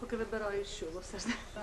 Поки вибираю, що все ж. А?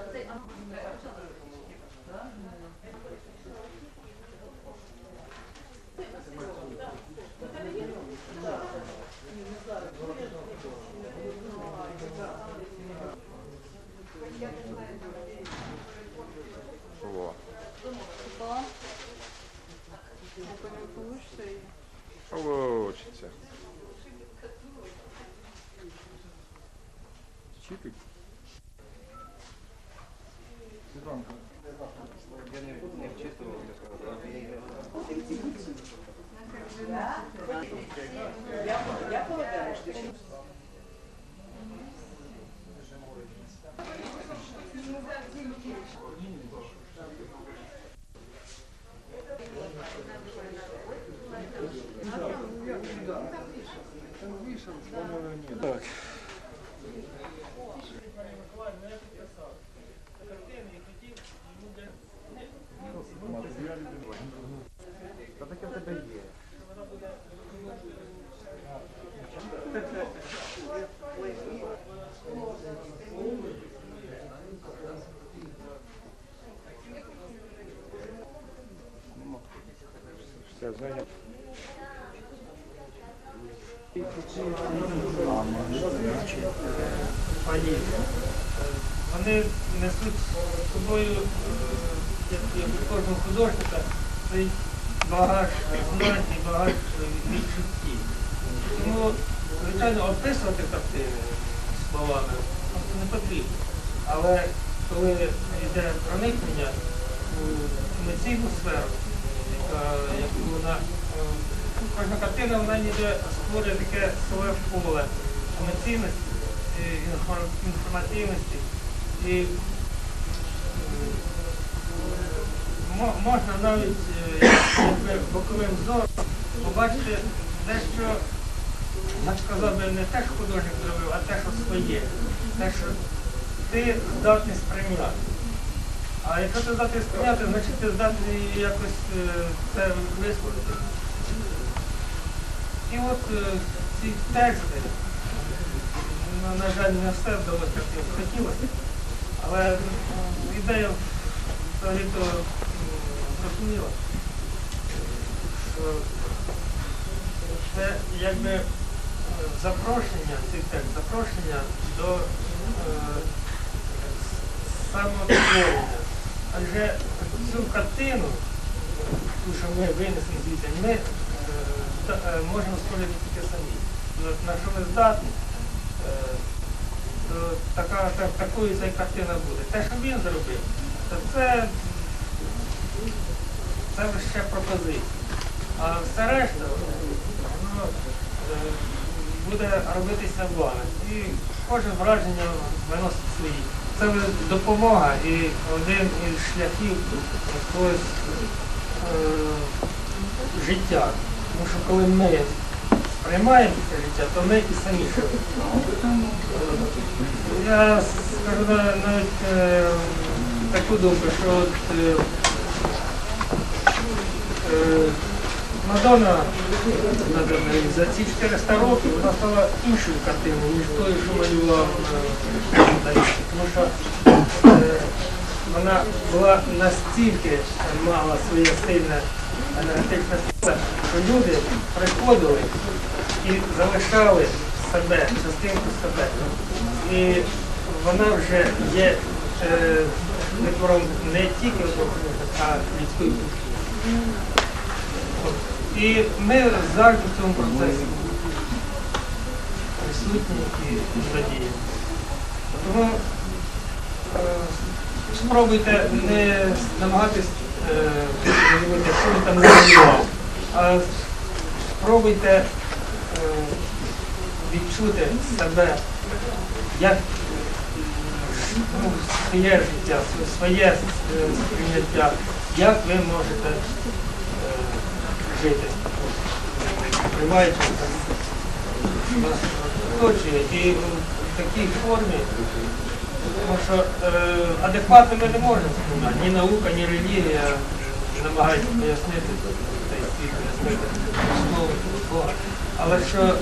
Получится. Чипик. Светланка. Я пані. Вони несуть з собою, е, як, у кожного художника, цей багаж і багаж відчуттів. Тому, звичайно, описувати картини словами просто не потрібно. Але коли йде проникнення у емоційну сферу, яку вона е, кожна картина вона ніби створює таке своє поле емоційності, і інформативності. І е, можна навіть е, боковим зором побачити дещо, я б сказав би, не те, що художник зробив, а те, що своє. Те, що ти здатний сприйняти. А якщо ти здатний сприйняти, значить ти здатний якось е, це висловити. І от е, ці тексти, на жаль, не все вдалося, як хотілося, але ідея взагалі-то зрозуміла, що це якби е, запрошення, цей текст, запрошення до е, самотворення. Адже цю картину, ту, що ми винесли звідти, ми е, е, можемо створити тільки самі. На- На що ми здатні, е, то така, та, такою ця картина буде. Те, що він зробив, то це, це лише пропозиція. А все решта воно е, буде робитися вами. І кожне враження виносить свої. Це допомога і один із шляхів якогось е, життя. Тому що коли ми сприймаємо це життя, то ми і самі живемо. Я скажу навіть е, таку думку, що от, е, Мадонна за ці 400 років вона стала іншою картиною, ніж тою, що малював е, Тому що е, вона була настільки мала своє сильне енергетичне поле, що люди приходили і залишали себе, частинку себе. І вона вже є е, витвором не тільки а людської душі. І ми завжди в цьому процесі присутні і задіяні. Тому е, спробуйте не намагатись е, там зробили, а спробуйте е, відчути себе, як ну, своє життя, своє е, сприйняття, як ви можете жити, приймаючи нас оточує і в такій формі, тому що е, адекватно ми не можемо сприймати. Ні наука, ні релігія не намагаються пояснити пояснити Бога. Але що е,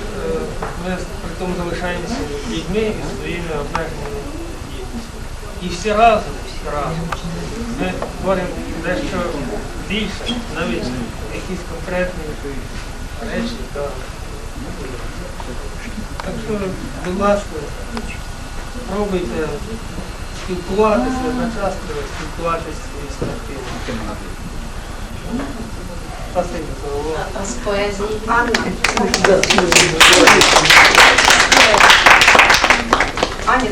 ми при тому залишаємося людьми і своїми обмеженими дітьми. І всі разом, всі разом ми творимо дещо більше, навіть якісь конкретні речі. та так що, будь ласка, пробуйте спілкуватися одночасно, спілкуватися із колективом. Спасибі за увагу. A z poezji Анна. Аня.